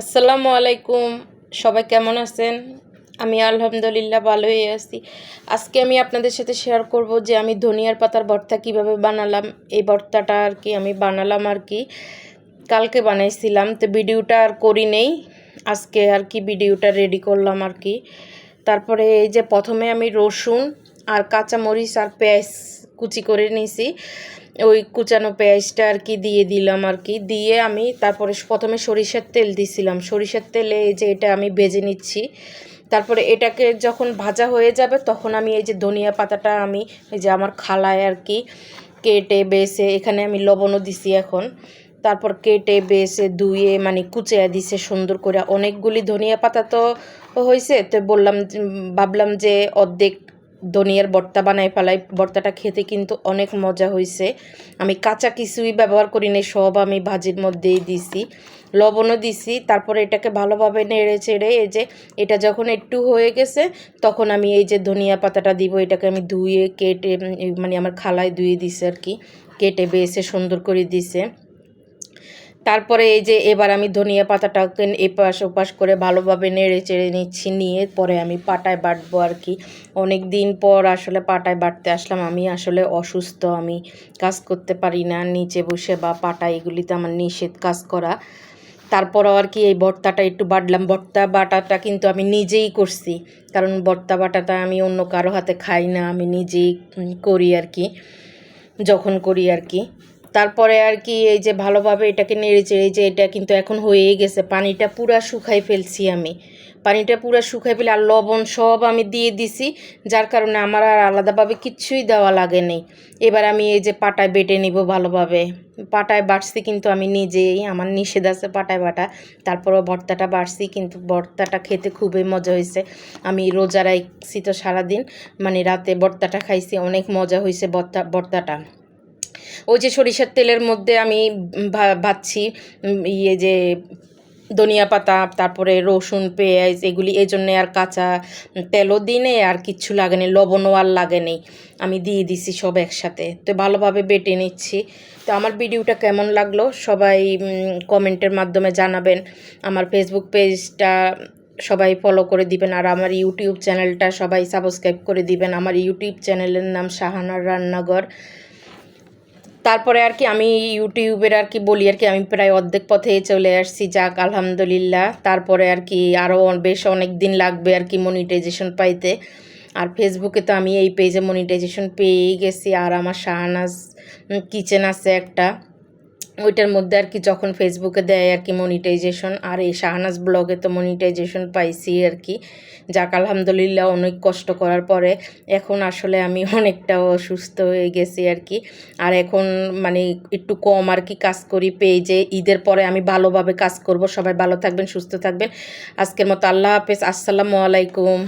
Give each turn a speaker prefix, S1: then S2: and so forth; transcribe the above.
S1: আসসালামু আলাইকুম। সবাই কেমন আছেন? আমি আলহামদুলিল্লাহ ভালোই আছি। আজকে আমি আপনাদের সাথে শেয়ার করব যে আমি ধনিয়ার পাতার ভর্তা কীভাবে বানালাম। এই ভর্তাটা আর কি আমি বানালাম আর কি। কালকে বানাইছিলাম, তো ভিডিওটা আর করি নেই। আজকে আর কি ভিডিওটা রেডি করলাম আর কি। তারপরে এই যে প্রথমে আমি রসুন আর কাঁচামরিচ আর পেঁয়াজ কুচি করে নিয়েছি। ওই কুচানো পেঁয়াজটা আর কি দিয়ে দিলাম আর কি। দিয়ে আমি তারপরে প্রথমে সরিষার তেল দিছিলাম। সরিষার তেলে এই যে এটা আমি ভেজে নিচ্ছি। তারপরে এটাকে যখন ভাজা হয়ে যাবে তখন আমি এই যে ধনিয়া পাতাটা আমি এই যে আমার খালায় আর কি কেটে বেছে এখানে আমি লবণও দিছি এখন। তারপর কেটে বেছে ধুয়ে মানে কুচিয়ে দিছে সুন্দর করে। অনেকগুলি ধনিয়া পাতা তো হয়েছে তো বললাম ভাবলাম যে অর্ধেক ধনিয়ার বর্তা বানাই ফেলাই। বর্তাটা খেতে কিন্তু অনেক মজা হয়েছে আমি কাঁচা কিছুই ব্যবহার করি নাই, সব আমি ভাজির মধ্যেই দিছি। লবণও দিছি, তারপরে এটাকে ভালোভাবে নেড়ে চেড়ে এই যে এটা যখন একটু হয়ে গেছে, তখন আমি এই যে ধনিয়া পাতাটা দিব, এটাকে আমি ধুয়ে কেটে মানে আমার খালায় ধুয়ে দিছে আর কি, কেটে বেছে সুন্দর করে দিছে। তারপরে এই যে এবার আমি ধনিয়া পাতাটাকে এপাশ ওপাশ করে ভালোভাবে নেড়ে চেড়ে নিচ্ছি, নিয়ে পরে আমি পাটায় বাটবো আর কি। অনেক দিন পর আসলে পাটায় বাটতে আসলাম, আমি আসলে অসুস্থ, আমি কাজ করতে পারি না, নিচে বসে বা পাটা এগুলিতে আমার নিষেধ কাজ করা। তারপরও আর কি এই ভর্তাটা একটু বাটলাম ভর্তা বাটাটা কিন্তু আমি নিজেই করছি, কারণ ভর্তা বাটাটা আমি অন্য কারও হাতে খাই না, আমি নিজেই করি আর কি, যখন করি আর কি। তারপরে আর কি এই যে ভালোভাবে এটাকে নেড়ে চেড়ে যে এটা কিন্তু এখন হয়েই গেছে। পানিটা পুরা শুকাই ফেলছি আমি। পানিটা পুরো শুকাই ফেলে আর লবণ সব আমি দিয়ে দিছি, যার কারণে আমার আর আলাদাভাবে কিচ্ছুই দেওয়া লাগে নেই। এবার আমি এই যে পাটায় বেটে নিব ভালোভাবে। পাটায় বাটছি কিন্তু আমি নিজেই, আমার নিষেধ আছে পাটায় বাটা। তারপরও ভর্তাটা বাড়ছি কিন্তু ভর্তাটা খেতে খুবই মজা হয়েছে। আমি রোজা রাখছি তো সারাদিন মানে রাতে ভর্তাটা খাইছি, অনেক মজা হয়েছে ভর্তা, ভর্তাটা। ওই যে সরিষার তেলের মধ্যে আমি ভাবছি ইয়ে যে ধনিয়া পাতা, তারপরে রসুন, পেঁয়াজ, এগুলি, এই জন্যে আর কাঁচা তেলও দিনে আর কিচ্ছু লাগেনি লবণও আর লাগেনি আমি দিয়ে দিছি সব একসাথে। তো ভালোভাবে বেটে নিচ্ছি। তো আমার ভিডিওটা কেমন লাগল সবাই কমেন্টের মাধ্যমে জানাবেন। আমার ফেসবুক পেজটা সবাই ফলো করে দিবেন আর আমার ইউটিউব চ্যানেলটা সবাই সাবস্ক্রাইব করে দিবেন। আমার ইউটিউব চ্যানেলের নাম শাহানার রান্নাঘর। তারপরে আর কি আমি ইউটিউবের আর কি বলি আর কি, আমি প্রায় অর্ধেক পথে চলে আসছি, যাক, আলহামদুলিল্লাহ। তারপরে আর কি আরও বেশ অনেক দিন লাগবে আর কি মনিটাইজেশন পাইতে। আর ফেসবুকে তো আমি এই পেজে মনিটাইজেশন পেয়েই গেছি, আর আমার শাহানাজ কিচেন আছে একটা। ওইটার মধ্যে আর কি যখন ফেসবুকে দেয় আর কি মনিটাইজেশন আর এই শাহনাজ ব্লগে তো মনিটাইজেশন পাইছি আর কি। যাক, আলহামদুলিল্লাহ অনেক কষ্ট করার পরে এখন আসলে আমি অনেকটা অসুস্থ হয়ে গেছি আর কি। আর এখন মানে একটু কম আর কি কাজ করি পেজে। ঈদের পরে আমি ভালোভাবে কাজ করব। সবাই ভালো থাকবেন, সুস্থ থাকবেন। আজকের মতো আল্লাহ হাফেজ। আসসালামু আলাইকুম।